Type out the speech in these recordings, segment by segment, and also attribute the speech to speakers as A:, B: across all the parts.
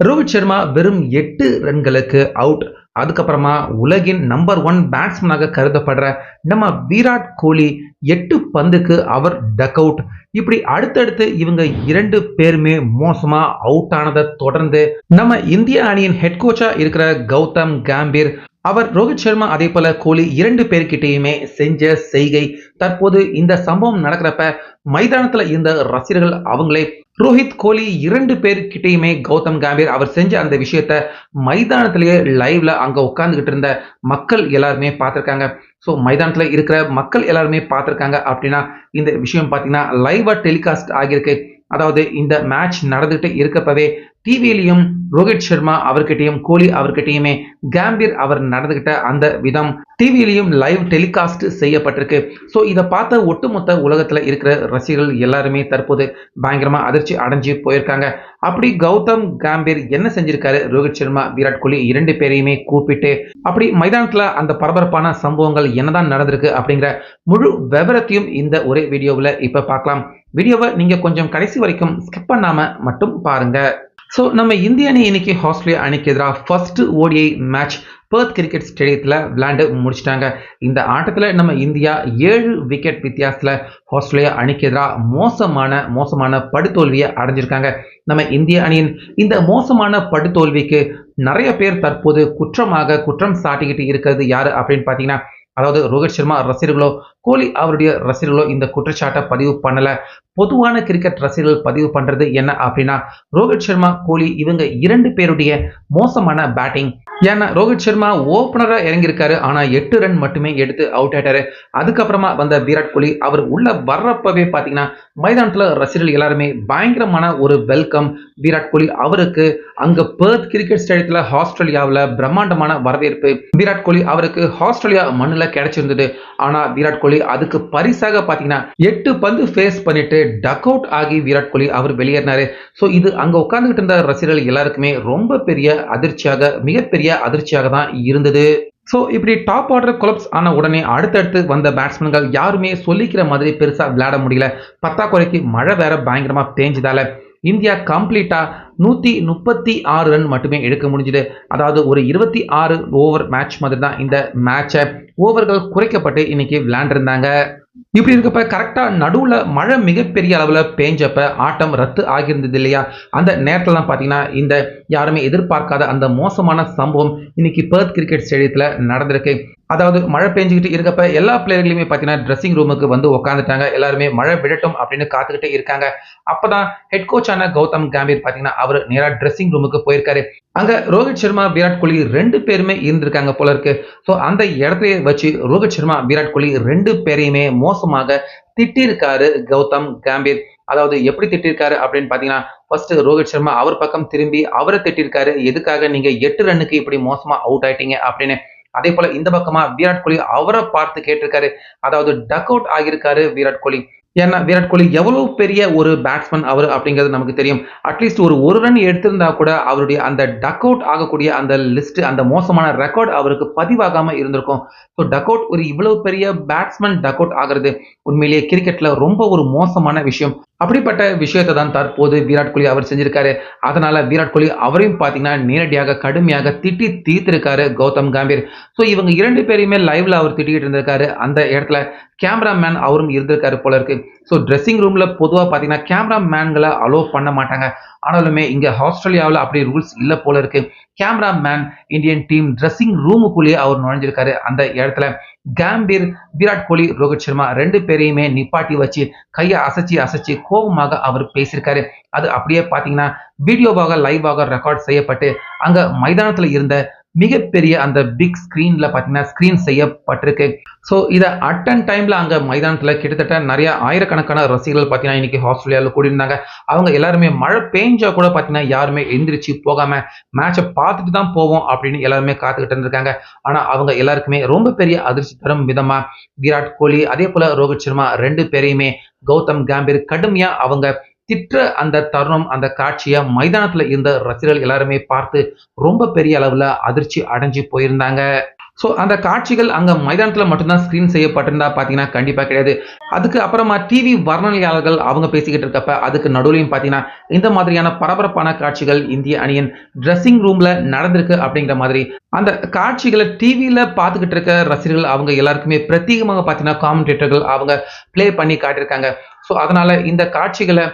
A: ரோஹித் சர்மா வெறும் எட்டு ரன்களுக்கு அவுட் அதுக்கப்புறமா உலகின் நம்பர் ஒன் பேட்ஸ்மேனாக கருதப்படுற நம்ம விராட் கோலி எட்டு பந்துக்கு அவர் டக் அவுட் இப்படி அடுத்தடுத்து இவங்க இரண்டு பேருமே மோசமா அவுட் ஆனதை தொடர்ந்து நம்ம இந்திய அணியின் ஹெட் கோச்சா இருக்கிற கௌதம் காம்பீர் அவர் ரோஹித் சர்மா அதே போல கோலி இரண்டு பேர்கிட்டையுமே செஞ்ச செய்கை. தற்போது இந்த சம்பவம் நடக்கிறப்ப மைதானத்துல இருந்த ரசிகர்கள் அவங்களே ரோஹித் கோலி இரண்டு பேர்கிட்டையுமே கௌதம் காம்பீர் அவர் செஞ்ச அந்த விஷயத்த மைதானத்திலேயே லைவ்ல அங்க உட்கார்ந்துகிட்டு இருந்த மக்கள் எல்லாருமே பார்த்திருக்காங்க. ஸோ மைதானத்தில் இருக்கிற மக்கள் எல்லாருமே பார்த்துருக்காங்க அப்படின்னா இந்த விஷயம் பார்த்தீங்கன்னா லைவாக டெலிகாஸ்ட் ஆகியிருக்கு. அதாவது இந்த மேட்ச் நடந்துகிட்டு இருக்கப்பவே டிவிலையும் ரோஹித் சர்மா அவர்கிட்டயும் கோலி அவர்கிட்டயுமே கேம்பீர் அவர் நடந்துகிட்ட அந்த விதம் டிவிலையும் லைவ் டெலிகாஸ்ட் செய்யப்பட்டிருக்கு. ஸோ இதை பார்த்த ஒட்டுமொத்த உலகத்தில் இருக்கிற ரசிகர்கள் எல்லாருமே தற்போது பயங்கரமா அதிர்ச்சி அடைஞ்சு போயிருக்காங்க. அப்படி கௌதம் காம்பீர் என்ன செஞ்சிருக்காரு? ரோஹித் சர்மா விராட் கோலி இரண்டு பேரையுமே கூப்பிட்டு அப்படி மைதானத்தில் அந்த பரபரப்பான சம்பவங்கள் என்னதான் நடந்திருக்கு அப்படிங்கிற முழு விவரத்தையும் இந்த ஒரே வீடியோவில் இப்போ பார்க்கலாம். வீடியோவை நீங்கள் கொஞ்சம் கடைசி வரைக்கும் ஸ்கிப் பண்ணாமல் மட்டும் பாருங்கள் ஸோ நம்ம இந்திய அணி இன்னைக்கு ஆஸ்திரேலியா அணிக்கு எதிராக first ODI match Perth cricket ஸ்டேடியத்தில் விளையாண்டு முடிச்சிட்டாங்க. இந்த ஆட்டத்தில் நம்ம இந்தியா ஏழு விக்கெட் வித்தியாசத்தில் ஆஸ்திரேலியா அணிக்கு எதிராக மோசமான மோசமான படுதோல்வியை அடைஞ்சிருக்காங்க. நம்ம இந்திய அணியின் இந்த மோசமான படுதோல்விக்கு நிறைய பேர் தற்போது குற்றமாக குற்றம் சாட்டிக்கிட்டு இருக்கிறது யார் அப்படின்னு பார்த்தீங்கன்னா அதாவது ரோஹித் சர்மா ரசிகர்களோ கோலி அவருடைய ரசிகர்களோ இந்த குற்றச்சாட்டை பதிவு பண்ணல. பொதுவான கிரிக்கெட் ரசிகர்கள் பதிவு பண்றது என்ன அப்படின்னா ரோஹித் சர்மா கோலி இவங்க இரண்டு பேருடைய மோசமான பேட்டிங் ஏன்னா ரோஹித் சர்மா ஓப்பனரா இறங்கியிருக்காரு. ஆனா எட்டு ரன் மட்டுமே எடுத்து அவுட் ஆயிட்டாரு. அதுக்கப்புறமா வந்த விராட் கோலி அவர் உள்ள வர்றப்பவே பாத்தீங்கன்னா மைதானத்துல ரசிகர்கள் எல்லாருமே பயங்கரமான ஒரு வெல்கம் விராட் கோலி அவருக்கு. அங்க பேர்த் கிரிக்கெட் ஸ்டேடியத்துல ஆஸ்திரேலியாவில் பிரம்மாண்டமான வரவேற்பு. விராட் கோலி அவருக்கு ஆஸ்திரேலியா மண்ணில் கிடைச்சிருந்தது. ஆனா விராட் கோலி அதுக்கு பரிசாக பாத்தீங்கன்னா எட்டு பந்து ஃபேஸ் பண்ணிட்டு டக் அவுட் ஆகி விராட் கோலி அவர் வெளியேறினாரு. ஸோ இது அங்க உட்கார்ந்துகிட்டு இருந்த ரசிகர்கள் எல்லாருக்குமே ரொம்ப பெரிய அதிர்ச்சியாக மிகப்பெரிய அதிர்ச்சியாக தான் இருந்தது. ஸோ இப்படி டாப் ஆர்டர் கொலப்ஸ் ஆன உடனே அடுத்தடுத்து வந்த பேட்ஸ்மேன்கள் யாருமே சொல்லிக்கிற மாதிரி பெருசாக விளையாட முடியல. பத்தாக்குறைக்கு மழை வேற பயங்கரமாக பேஞ்சதால. இந்தியா கம்ப்ளீட்டாக நூற்றி முப்பத்தி ஆறு ரன் மட்டுமே எடுக்க முடிஞ்சுது. அதாவது ஒரு இருபத்தி ஆறு ஓவர் மேட்ச் மாதிரி தான் இந்த மேட்சை ஓவர்கள் குறைக்கப்பட்டு இன்றைக்கி விளையாண்டுருந்தாங்க. இப்படி இருக்கப்ப கரெக்டாக நடுவில் மழை மிகப்பெரிய அளவில் பேஞ்சப்ப ஆட்டம் ரத்து ஆகியிருந்தது இல்லையா? அந்த நேரத்தில்லாம் பார்த்தீங்கன்னா இந்த யாருமே எதிர்பார்க்காத அந்த மோசமான சம்பவம் இன்னைக்கு பேர்த் கிரிக்கெட் ஸ்டேடியத்தில் நடந்திருக்கு. அதாவது மழை பெஞ்சுக்கிட்டு இருக்கப்ப எல்லா பிளேயர்களையுமே பார்த்தீங்கன்னா ட்ரெஸ்ஸிங் ரூமுக்கு வந்து உட்காந்துட்டாங்க எல்லாருமே மழை விடட்டும் அப்படின்னு காத்துக்கிட்டே இருக்காங்க. அப்பதான் ஹெட் கோச்சான கௌதம் காம்பீர் பார்த்தீங்கன்னா அவர் நேராக ட்ரெஸ்ஸிங் ரூமுக்கு போயிருக்காரு. அங்க ரோஹித் சர்மா விராட் கோலி ரெண்டு பேருமே இருந்திருக்காங்க போல இருக்கு. ஸோ அந்த இடத்தையே வச்சு ரோஹித் சர்மா விராட் கோலி ரெண்டு பேரையுமே மோசமாக திட்டிருக்காரு கௌதம் காம்பீர். அதாவது எப்படி திட்டிருக்காரு அப்படின்னு பாத்தீங்கன்னா ஃபர்ஸ்ட் ரோஹித் சர்மா அவர் பக்கம் திரும்பி அவரை திட்டிருக்காரு. எதுக்காக நீங்க எட்டு ரன்னுக்கு இப்படி மோசமா அவுட் ஆயிட்டீங்க அப்படின்னு அதே போல இந்த பக்கமா விராட் கோலி அவரை பார்த்து கேட்டிருக்காரு. அதாவது டக் அவுட் ஆகியிருக்காரு விராட் கோலி. ஏன்னா விராட் கோலி எவ்வளவு பெரிய ஒரு பேட்ஸ்மேன் அவர் அப்படிங்கிறது நமக்கு தெரியும். அட்லீஸ்ட் ஒரு ஒரு ரன் எடுத்திருந்தா கூட அவருடைய அந்த டக் அவுட் ஆகக்கூடிய அந்த லிஸ்ட் அந்த மோசமான ரெக்கார்ட் அவருக்கு பதிவாகாம இருந்திருக்கும். ஸோ டக் அவுட் ஒரு இவ்வளவு பெரிய பேட்ஸ்மேன் டக் அவுட் ஆகிறது உண்மையிலேயே கிரிக்கெட்ல ரொம்ப ஒரு மோசமான விஷயம். அப்படிப்பட்ட விஷயத்தை தான் தற்போது விராட் கோலி அவர் செஞ்சிருக்காரு. அதனால விராட் கோலி அவரையும் பார்த்தீங்கன்னா நேரடியாக கடுமையாக திட்டி தீர்த்திருக்காரு கௌதம் காம்பீர். ஸோ இவங்க இரண்டு பேரையுமே லைவ்ல அவர் திட்டிகிட்டு இருந்திருக்காரு. அந்த இடத்துல கேமராமேன் அவரும் இருந்திருக்காரு போல இருக்கு. ஸோ ட்ரெஸ்ஸிங் ரூம்ல பொதுவாக பார்த்தீங்கன்னா கேமரா மேன்களை அலோவ் பண்ண மாட்டாங்க. ஆனாலுமே இங்க ஆஸ்திரேலியாவில் அப்படி ரூல்ஸ் இல்லை போல இருக்கு. Camera man Indian team dressing ரூமுக்குள்ளேயே அவர் நுழைஞ்சிருக்காரு. அந்த இடத்துல கேம்பீர் விராட் கோலி ரோஹித் சர்மா ரெண்டு பேரையுமே நிப்பாட்டி வச்சு கையை அசைச்சு அசைச்சு கோபமாக அவர் பேசியிருக்காரு. அது அப்படியே பார்த்தீங்கன்னா வீடியோவாக லைவாக ரெக்கார்ட் செய்யப்பட்டு அங்க மைதானத்துல இருந்த மிகப்பெரிய அந்த பிக் ஸ்க்ரீனில் பார்த்தீங்கன்னா ஸ்க்ரீன் செய்யப்பட்டிருக்கு. ஸோ இதை அட் அண்ட் டைமில் அங்கே மைதானத்தில் கிட்டத்தட்ட நிறைய ஆயிரக்கணக்கான ரசிகர்கள் பார்த்தீங்கன்னா இன்னைக்கு ஆஸ்திரேலியாவில் கூடியிருந்தாங்க. அவங்க எல்லாருமே மழை பெஞ்சா கூட பார்த்தீங்கன்னா யாருமே எந்திரிச்சு போகாம மேட்சை பார்த்துட்டு தான் போவோம் அப்படின்னு எல்லாருமே காத்துக்கிட்டு இருந்திருக்காங்க. ஆனால் அவங்க எல்லாருக்குமே ரொம்ப பெரிய அதிர்ச்சி தரும் விதமாக விராட் கோலி அதே போல ரோஹித் சர்மா ரெண்டு பேரையுமே கௌதம் காம்பீர் கடுமையா அவங்க திட்ட அந்த தருணம் அந்த காட்சியை மைதானத்துல இருந்த ரசிகர்கள் எல்லாருமே பார்த்து ரொம்ப பெரிய அளவுல அதிர்ச்சி அடைஞ்சு போயிருந்தாங்க. ஸோ அந்த காட்சிகள் அங்க மைதானத்துல மட்டும்தான் ஸ்கிரீன் செய்யப்பட்டிருந்தா பாத்தீங்கன்னா கண்டிப்பா கிடையாது. அதுக்கு அப்புறமா டிவி வர்ணனையாளர்கள் அவங்க பேசிக்கிட்டு இருக்கப்ப அதுக்கு நடுவுலையும் பாத்தீங்கன்னா இந்த மாதிரியான பரபரப்பான காட்சிகள் இந்திய அணியின் ட்ரெஸ்ஸிங் ரூம்ல நடந்திருக்கு அப்படிங்கிற மாதிரி. அந்த காட்சிகளை டிவியில பார்த்துக்கிட்டு இருக்க ரசிகர்கள் அவங்க எல்லாருக்குமே பிரத்யேகமாக பார்த்தீங்கன்னா காமெண்டேட்டர்கள் அவங்க ப்ளே பண்ணி காட்டியிருக்காங்க. ஸோ அதனால இந்த காட்சிகளை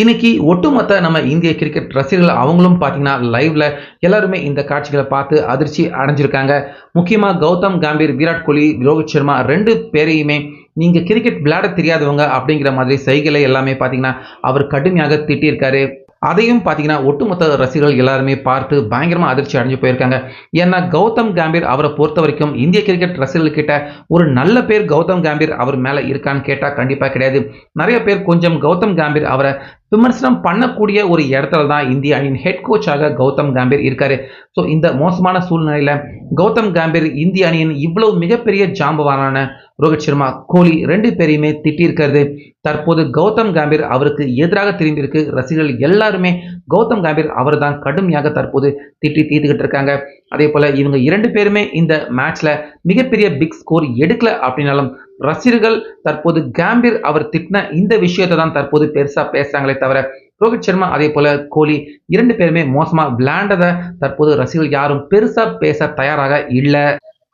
A: இன்னைக்கு ஒட்டுமொத்த நம்ம இந்திய கிரிக்கெட் ரசிகர்கள் அவங்களும் பார்த்தீங்கன்னா லைவ்ல எல்லாருமே இந்த காட்சிகளை பார்த்து அதிர்ச்சி அடைஞ்சிருக்காங்க. முக்கியமாக கௌதம் கம்பீர் விராட் கோலி ரோஹித் சர்மா ரெண்டு பேரையுமே நீங்கள் கிரிக்கெட் விளையாட தெரியாதவங்க அப்படிங்கிற மாதிரி சைகளை எல்லாமே பார்த்தீங்கன்னா அவர் கடுமையாக திட்டியிருக்காரு. அதையும் பார்த்தீங்கன்னா ஒட்டுமொத்த ரசிகர்கள் எல்லாருமே பார்த்து பயங்கரமா அதிர்ச்சி அடைஞ்சு போயிருக்காங்க. ஏன்னா கௌதம் கம்பீர் அவரை பொறுத்த வரைக்கும் இந்திய கிரிக்கெட் ரசிகர்கள் கிட்ட ஒரு நல்ல பேர் கௌதம் கம்பீர் அவர் மேல இருக்கான்னு கேட்டா கண்டிப்பா கிடையாது. நிறைய பேர் கொஞ்சம் கௌதம் கம்பீர் அவரை விமர்சனம் பண்ணக்கூடிய ஒரு இடத்துல தான் இந்திய அணியின் ஹெட் கோச்சாக கௌதம் காம்பீர் இருக்காரு. ஸோ இந்த மோசமான சூழ்நிலையில் கௌதம் காம்பீர் இந்திய அணியின் இவ்வளவு மிகப்பெரிய ஜாம்பவானான ரோஹித் சர்மா கோலி ரெண்டு பேரையுமே திட்டியிருக்கிறது. தற்போது கௌதம் காம்பீர் அவருக்கு எதிராக திரும்பியிருக்கு. ரசிகர்கள் எல்லாருமே கௌதம் கம்பீர் அவர் தான் கடுமையாக தற்போது திட்டி தீர்த்துக்கிட்டு இருக்காங்க. அதே போல இவங்க இரண்டு பேருமே இந்த மேட்ச்ல மிகப்பெரிய பிக் ஸ்கோர் எடுக்கல அப்படின்னாலும் ரசிகர்கள் தற்போது கேம்பீர் அவர் திட்டின இந்த விஷயத்தை தான் தற்போது பெருசா பேசுறாங்களே தவிர ரோஹித் சர்மா அதே போல கோலி இரண்டு பேருமே மோசமா விளையாண்டதை தற்போது ரசிகர்கள் யாரும் பெருசா பேச தயாராக இல்லை.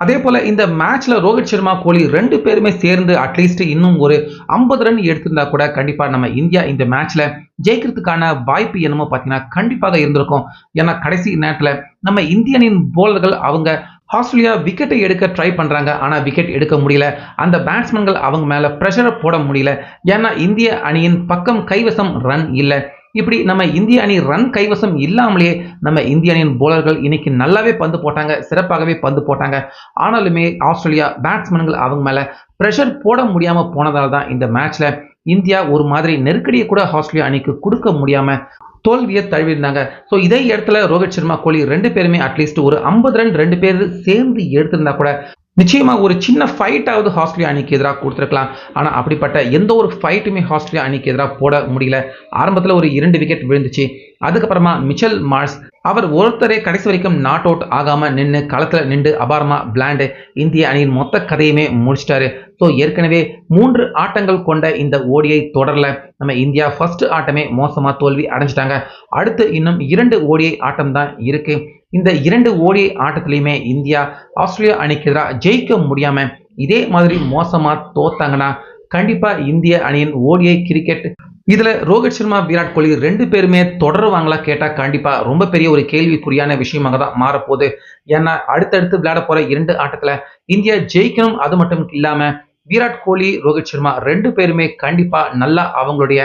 A: அதே போல இந்த மேட்ச்ல ரோஹித் சர்மா கோலி ரெண்டு பேருமே சேர்ந்து அட்லீஸ்ட் இன்னும் ஒரு ஐம்பது ரன் எடுத்திருந்தா கூட கண்டிப்பா நம்ம இந்தியா இந்த மேட்ச்ல ஜெயிக்கிறதுக்கான வாய்ப்பு என்னமோ பார்த்தீங்கன்னா கண்டிப்பாக இருந்திருக்கும். ஏன்னா கடைசி நேரத்தில் நம்ம இந்தியனின் போலர்கள் அவங்க ஆஸ்திரேலியா விக்கெட்டை எடுக்க ட்ரை பண்ணுறாங்க ஆனால் விக்கெட் எடுக்க முடியல. அந்த பேட்ஸ்மேன்கள் அவங்க மேலே ப்ரெஷரை போட முடியல. ஏன்னா இந்திய அணியின் பக்கம் கைவசம் ரன் இல்லை. இப்படி நம்ம இந்திய அணி ரன் கைவசம் இல்லாமலேயே நம்ம இந்திய அணியின் போலர்கள் இன்னைக்கு நல்லாவே பந்து போட்டாங்க சிறப்பாகவே பந்து போட்டாங்க. ஆனாலுமே ஆஸ்திரேலியா பேட்ஸ்மேன்கள் அவங்க மேலே ப்ரெஷர் போட முடியாமல் போனதால தான் இந்த மேட்ச்சில் இந்தியா ஒரு மாதிரி நெருக்கடியை கூட ஆஸ்திரேலியா அணிக்கு கொடுக்க முடியாமல் தோல்வியை தழுவிருந்தாங்க ஸோ இதே இடத்துல ரோஹித் சர்மா கோலி ரெண்டு பேருமே அட்லீஸ்ட் ஒரு ஐம்பது ரன் ரெண்டு பேர் சேர்ந்து எடுத்திருந்தா கூட நிச்சயமாக ஒரு சின்ன ஃபைட்டாவது ஆஸ்திரேலியா அணிக்கு எதிராக கொடுத்துருக்கலாம். ஆனால் அப்படிப்பட்ட எந்த ஒரு ஃபைட்டுமே ஆஸ்திரேலியா அணிக்கு எதிராக போட முடியல. ஆரம்பத்தில் ஒரு இரண்டு விக்கெட் விழுந்துச்சு. அதுக்கப்புறமா மிச்சல் மார்ஸ் அவர் ஒருத்தரே கடைசி வரைக்கும் நாட் அவுட் ஆகாமல் நின்று களத்தில் நின்று அபாரமா பிளாண்டு இந்திய அணியின் மொத்த கதையுமே முடிச்சிட்டாரு. ஸோ ஏற்கனவே மூன்று ஆட்டங்கள் கொண்ட இந்த ஓடியை தொடரல. நம்ம இந்தியா ஃபர்ஸ்ட் ஆட்டமே மோசமாக தோல்வி அடைஞ்சிட்டாங்க. அடுத்து இன்னும் இரண்டு ஓடிஐ ஆட்டம் தான் இருக்குது இந்த இரண்டு ஓடி ஆட்டத்திலையுமே இந்தியா ஆஸ்திரேலியா அணிக்கு எதிராக ஜெயிக்க முடியாம இதே மாதிரி மோசமா தோத்தாங்கன்னா கண்டிப்பா இந்திய அணியின் ஓடிஐ கிரிக்கெட் இதுல ரோஹித் சர்மா விராட் கோலி ரெண்டு பேருமே தொடருவாங்களா கேட்டா கண்டிப்பா ரொம்ப பெரிய ஒரு கேள்விக்குறியான விஷயமாக தான் மாறப்போகுது. ஏன்னா அடுத்தடுத்து விளையாட போற இரண்டு ஆட்டத்துல இந்தியா ஜெயிக்கணும் அது மட்டும் இல்லாம விராட் கோலி ரோஹித் சர்மா ரெண்டு பேருமே கண்டிப்பா நல்லா அவங்களுடைய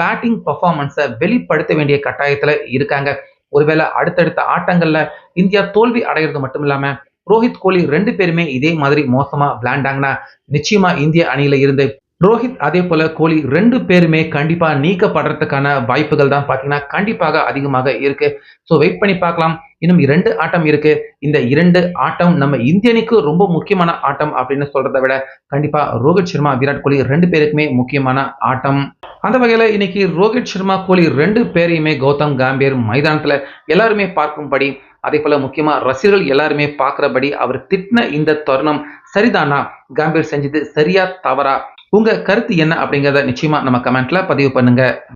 A: பேட்டிங் பர்ஃபார்மன்ஸை வெளிப்படுத்த வேண்டிய கட்டாயத்துல இருக்காங்க. ஒருவேளை அடுத்தடுத்த ஆட்டங்கள்ல இந்தியா தோல்வி அடைகிறது மட்டும் இல்லாம ரோஹித் கோலி ரெண்டு பேருமே இதே மாதிரி மோசமா விளையாண்டாங்கன்னா நிச்சயமா இந்திய அணியில இருந்து ரோஹித் அதே போல கோலி ரெண்டு பேருமே கண்டிப்பா நீக்கப்படுறதுக்கான வாய்ப்புகள் தான் பாத்தீங்கன்னா கண்டிப்பாக அதிகமாக இருக்கு. ஸோ வெயிட் பண்ணி பார்க்கலாம். இன்னும் இரண்டு ஆட்டம் இருக்கு. இந்த இரண்டு ஆட்டம் நம்ம இந்தியனுக்கு ரொம்ப முக்கியமான ஆட்டம் அப்படின்னு சொல்றதை விட கண்டிப்பா ரோஹித் சர்மா விராட் கோலி ரெண்டு பேருக்குமே முக்கியமான ஆட்டம். அந்த வகையில் இன்னைக்கு ரோஹித் சர்மா கோலி ரெண்டு பேரையுமே கௌதம் காம்பீர் மைதானத்தில் எல்லாருமே பார்க்கும்படி அதே போல முக்கியமா ரசிகர்கள் எல்லாருமே பார்க்குறபடி அவர் திட்டின இந்த தருணம் சரிதானா? காம்பீர் செஞ்சது சரியா தவறா? உங்க கருத்து என்ன அப்படிங்கிறத நிச்சயமா நம்ம கமெண்ட்ல பதிவு பண்ணுங்க.